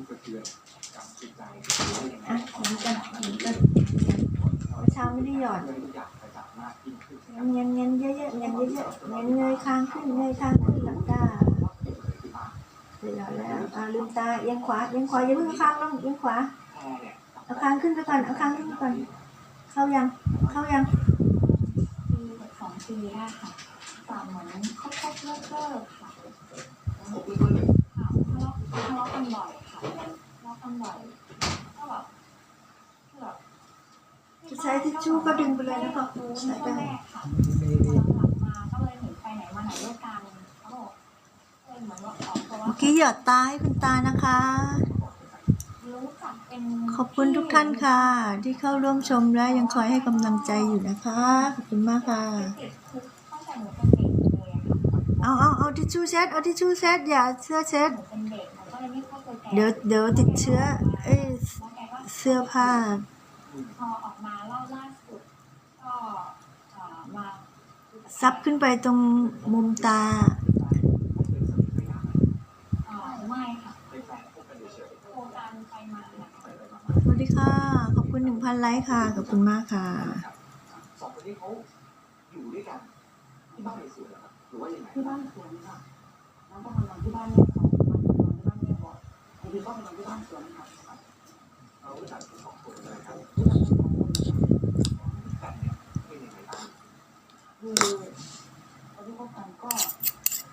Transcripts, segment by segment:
ทุกกระเทือนจำจิตใจอะหนีกันหนีกันเมื่อเช้าไม่ได้หยอดเงินทุกอย่างกระจ่างมากยิ่งขึ้นเงินเงินเยอะๆเงินเยอะๆเงินเงยค้างขึ้นเงยค้างขึ้นหลับตาเสร็จแล้วแล้วอ่าลืมตาเอียงขวาเอียงขวาอย่าเพิ่งเอาคางลงเอียงขวาแค่เนี่ยเอาค้างขึ้นไปก่อนเอาค้างขึ้นไปก่อน เข้ายัง เข้ายังปีสองปีได้ค่ะสามเหมือนครบคบเลิกเลิกค่ะผมเพิ่งเลยค่ะทะเลาะทะเลาะกันบ่อย ค่อยก็แบบแบบจะใช้ทิชชู่ก็ดึงไปเลยนะก็รู้ใช้ตั้งได้แต่แรกค่ะหลังมาก็เลยเห็นไปไหนมาไหนด้วยกันเขาบอกเลยเหมือนว่าออกตัวเมื่อกี้หยอดตาให้คุณตานะคะ รู้จักเป็นขอบคุณทุกท่านค่ะ ที่เข้าร่วมชมและยังคอยให้กำลังใจอยู่นะคะ ขอบคุณมากค่ะติดคุกตั้งแต่หนูเป็นเด็กเลยอะค่ะเอาเอาเอาทิชชู่เช็ดเอาทิชชู่เช็ดอย่าเสื้อเช็ด หนูเป็นเด็ก เลยไม่ค่อยเคยแก่เดี๋ยวเดี๋ยวติดเชื้อ เอ้ยแล้วแกก็เสื้อผ้า พอออกมาเล่าล่าสุดก็เอ่อมาซับขึ้นไปตรงมุมตา เอ่อไม่ค่ะเป็นแฟนพบกันเฉยโครงการไปมานะคะสวัสดีค่ะ ขอบคุณหนึ่งพันไลค์ค่ะ ขอบคุณมากค่ะ สองคนนี้เขาอยู่ด้วยกันที่บ้านในสวนเหรอครับหรือว่ายังไงที่บ้านสวนค่ะน้องก็ทำงานที่บ้านเนี่ ก็ไปนอนที่บ้านสวนค่ะเรารู้จักสองคนเลยครับรู้จักสองคนแบบเนี่ยเป็นยังไงบ้างคือตอนที่คบกันก็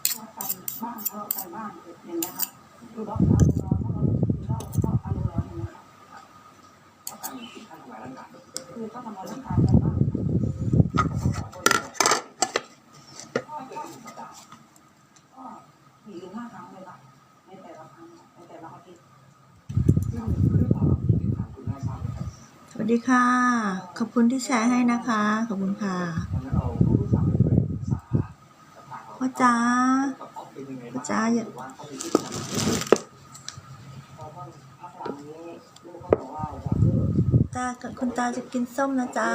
ทะเลาะกันบ้างทะเลาะกันบ้างอย่างเงี้ยค่ะคือล็อารมณ์ร้อนเพรา ดีค่ะ ขอบคุณที่แชร์ให้นะคะ ขอบคุณค่ะพ่อจ้าพ่อจ้าอย่าตาคุณตาจะกินส้มนะจ้า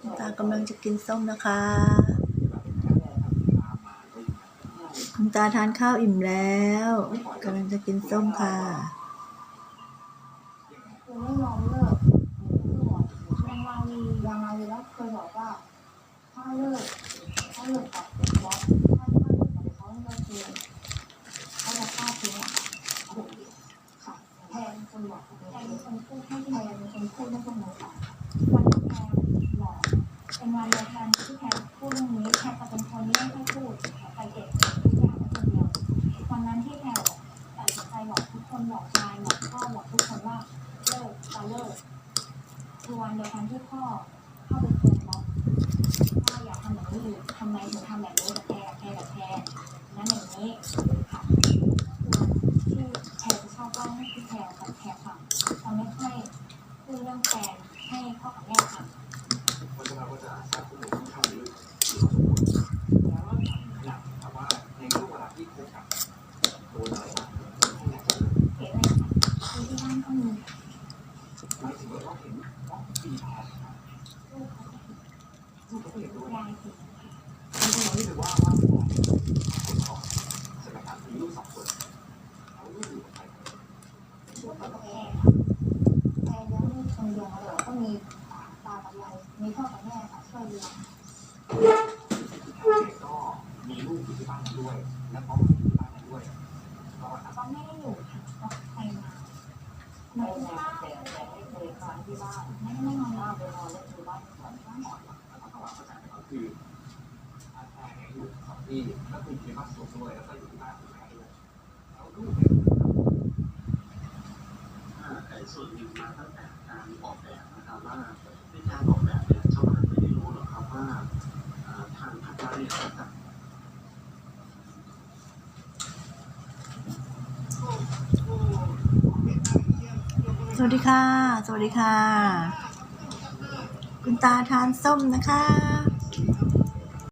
คุณตากำลังจะกินส้มนะคะ คุณตาทานข้าวอิ่มแล้วกำลังจะกินส้มค่ะ ไม่ยอมเลิกคือบอกยังเรามียังเรามีแล้วเคยบอกว่าถ้าเลิกถ้าเลิกกับบอสถ้าถ้าเลิกกับเขาก็คือเขาจะฆ่าทิ้งอะค่ะแทนคนบอกแทนคนพูดให้แทนเป็นคนพูดให้พวกหนูฟังวันแทนหลอกเป็นวันเดียว เลิกคือวันเดียวกันที่พ่อเข้าไปเตือนบอกว่าอยากทำแบบนี้ทำไมถึงทำแบบนี้กับแพรกับแพรกับแพรนั้นอย่างนี้ ที่บ้านด้วยและพ่ออยู่ที่บ้านด้วยก็เขาไม่ได้อยู่ค่ะเขาไปมาไม่นานแต่แต่ไม่เคยค้างที่บ้านไม่ไม่นอนบ้านไปนอนแล้วอยู่บ้านก่อนบ้านก่อนแล้วก็เข้าใจก็ คืออาแพรอยู่สองที่ก็คืออยู่ในบ้านสวนด้วยแล้วก็อยู่ที่บ้านคุณแม่ด้วยแล้วลูกเนี่ยอ่าแต่ส่วนหนึ่งมาตั้งแต่การออกแบบนะครับว่าในการออกแบบเนี่ยชาวบ้านไม่ได้รู้หรอกครับว่าอ่าทางภาครัฐเนี่ยเขาจัดสวัสดีค่ะ สวัสดีค่ะ คุณตาทานส้มนะคะ